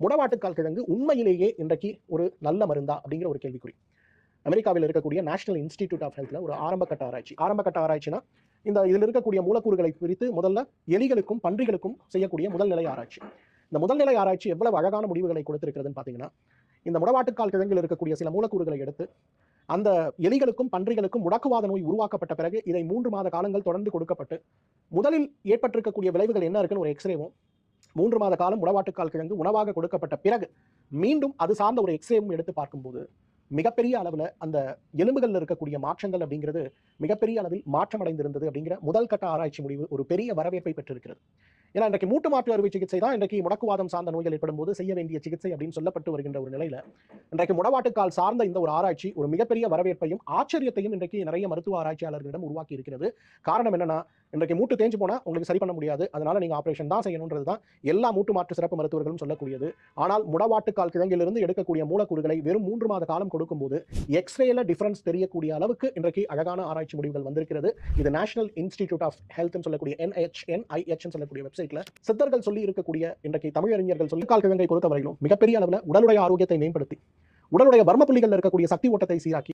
முடவாட்டுக்கால் கிழங்கு உண்மையிலேயே இன்றைக்கு ஒரு நல்ல மருந்தா அப்படிங்கிற ஒரு கேள்விக்குறி. அமெரிக்காவில் இருக்கக்கூடிய நேஷனல் இன்ஸ்டிடியூட் ஆஃப் ஹெல்த்ல ஒரு ஆரம்பகட்ட ஆராய்ச்சி. ஆரம்பகட்ட ஆராய்ச்சினா இந்த இதில் இருக்கக்கூடிய மூலக்கூறுகளை குறித்து முதல்ல எலிகளுக்கும் பன்றிகளுக்கும் செய்யக்கூடிய முதல் நிலை ஆராய்ச்சி. இந்த முதல் நிலை ஆராய்ச்சி எவ்வளவு அழகான முடிவுகளை கொடுத்திருக்கிறதுன்னு பார்த்தீங்கன்னா இந்த முடவாட்டுக்கால் கிழங்கில் இருக்கக்கூடிய சில மூலக்கூறுகளை எடுத்து அந்த எலிகளுக்கும் பன்றிகளுக்கும் முடக்குவாத நோய் உருவாக்கப்பட்ட பிறகு இதை மூன்று மாத காலங்கள் தொடர்ந்து கொடுக்கப்பட்டு முதலில் ஏற்பட்டிருக்கக்கூடிய விளைவுகள் என்ன இருக்குன்னு ஒரு எக்ஸ்ரேவும் மூன்று மாத காலம் உணவாட்டுக்கால் கிழங்கு உணவாக கொடுக்கப்பட்ட பிறகு மீண்டும் அது சார்ந்த ஒரு எக்ஸ்ரேவும் எடுத்து பார்க்கும்போது மிகப்பெரிய அளவில் அந்த எலும்புகளில் இருக்கக்கூடிய மாற்றங்கள் அப்படிங்கிறது மிகப்பெரிய அளவில் மாற்றம் அடைந்திருந்தது அப்படிங்கிற முதல் கட்ட ஆராய்ச்சி முடிவு ஒரு பெரிய வரவேற்பை பெற்றிருக்கிறது. ஏன்னா இன்றைக்கு மூட்டு மாற்று அறுவை சிகிச்சை தான் இன்றைக்கு முடக்குவாதம் சார்ந்த நோய்கள் ஏற்படும் போது செய்ய வேண்டிய சிகிச்சை அப்படின்னு சொல்லப்பட்டு வருகின்ற ஒரு நிலையில இன்றைக்கு முடவாட்டுக்கால் சார்ந்த இந்த ஒரு ஆராய்ச்சி ஒரு மிகப்பெரிய வரவேற்பையும் ஆச்சரியத்தையும் இன்றைக்கு நிறைய மருத்துவ ஆராய்ச்சியாளர்களிடம் உருவாக்கி இருக்கிறது காரணம் என்னன்னா இன்றைக்கு மூட்டு தேஞ்சு போனா உங்களுக்கு சரி பண்ண முடியாது. அதனால நீங்க ஆபரேஷன் தான் செய்யணுன்றது தான் எல்லா மூட்டு மாற்று சிறப்பு மருத்துவர்களும் சொல்லக்கூடியது. ஆனால் முடவாட்டுக்கால் கிழங்கிலிருந்து எடுக்கக்கூடிய மூலக்கூறுகளை வெறும் மூன்று மாத காலம் கொடுக்கும்போது எக்ஸ்ரேல டிஃபரன்ஸ் தெரியக்கூடிய அளவுக்கு இன்றைக்கு அழகான ஆராய்ச்சி முடிவுகள் வந்திருக்கிறது. இது நேஷனல் இன்ஸ்டிடியூட் ஆஃப் ஹெல்த்னு சொல்லக்கூடிய NHN சொல்லக்கூடிய சொல்லக்கூடிய வெப்சைட்ல சித்தர்கள் சொல்லி இருக்கக்கூடிய இன்றைக்கு தமிழறிஞர்கள் சொல்லி கால் கிழங்கை பொறுத்தவரையிலும் மிகப்பெரிய அளவில் உடலுடைய ஆரோக்கியத்தை மேம்படுத்தி உடலுடைய வர்ம புள்ளிகளில் இருக்கக்கூடிய சக்தி ஓட்டத்தை சீராக்கி